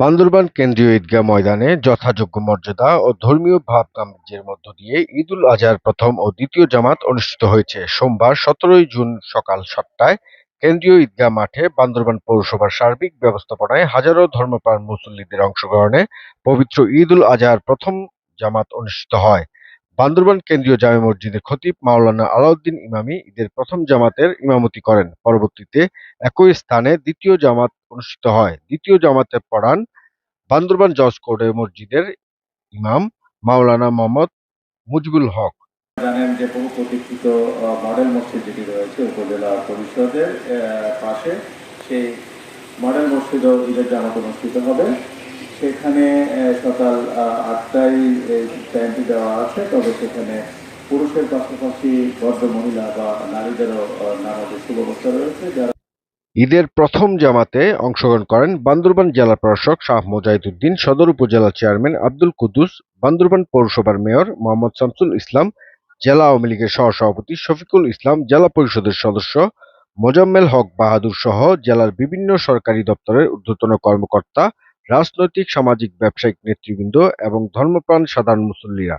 বান্দরবান কেন্দ্রীয় ঈদগাহ ময়দানে যথাযোগ্য মর্যাদা ও ধর্মীয় ভাব গাম্ভীর্যের মধ্য দিয়ে ঈদ উল আজহার প্রথম ও দ্বিতীয় জামাত অনুষ্ঠিত হয়েছে। সোমবার সতেরোই জুন সকাল সাতটায় কেন্দ্রীয় ঈদগাহ মাঠে বান্দরবান পৌরসভার সার্বিক ব্যবস্থাপনায় হাজারো ধর্মপ্রাণ মুসল্লিদের অংশগ্রহণে পবিত্র ঈদ উল আজহার প্রথম জামাত অনুষ্ঠিত হয়। বান্দরবান কেন্দ্রীয় জামে মসজিদের খতিব মাওলানা আলাউদ্দিন ইমামি ঈদের প্রথম জামাতের ইমামতি করেন। পরবর্তীতে একই স্থানে দ্বিতীয় জামাত অনুষ্ঠিত হয়। দ্বিতীয় জামাতে পড়ান বান্দরবান জজ কোর্টের মসজিদের ইমাম মাওলানা মোহাম্মদ মুজিবুল হক। জানেন যে বহু প্রতীক্ষিত মডেল মসজিদ যেটি রয়েছে উপজেলা পরিষদের পাশে সেই মডেল মসজিদও ঈদের জামাত অনুষ্ঠিত হবে। সেখানে সকাল আটটায় টাইমটি দেওয়া আছে। তবে সেখানে পুরুষের পাশাপাশি ভদ্র মহিলা বা নারীদেরও নামাজের সুব্যবস্থা রয়েছে। যারা ঈদের প্রথম জামাতে অংশগ্রহণ করেন বান্দরবান জেলা প্রশাসক শাহ মোজাহিদুদ্দিন, সদর উপজেলা চেয়ারম্যান আব্দুল কুদ্দুস, বান্দরবান পৌরসভার মেয়র মোহাম্মদ শামসুল ইসলাম, জেলা আওয়ামী লীগের সহসভাপতি শফিকুল ইসলাম, জেলা পরিষদের সদস্য মোজাম্মেল হক বাহাদুর সহ জেলার বিভিন্ন সরকারি দপ্তরের ঊর্ধ্বতন কর্মকর্তা রাজনৈতিক সামাজিক ব্যবসায়িক নেতৃবৃন্দ এবং ধর্মপ্রাণ সাধারণ মুসল্লিরা।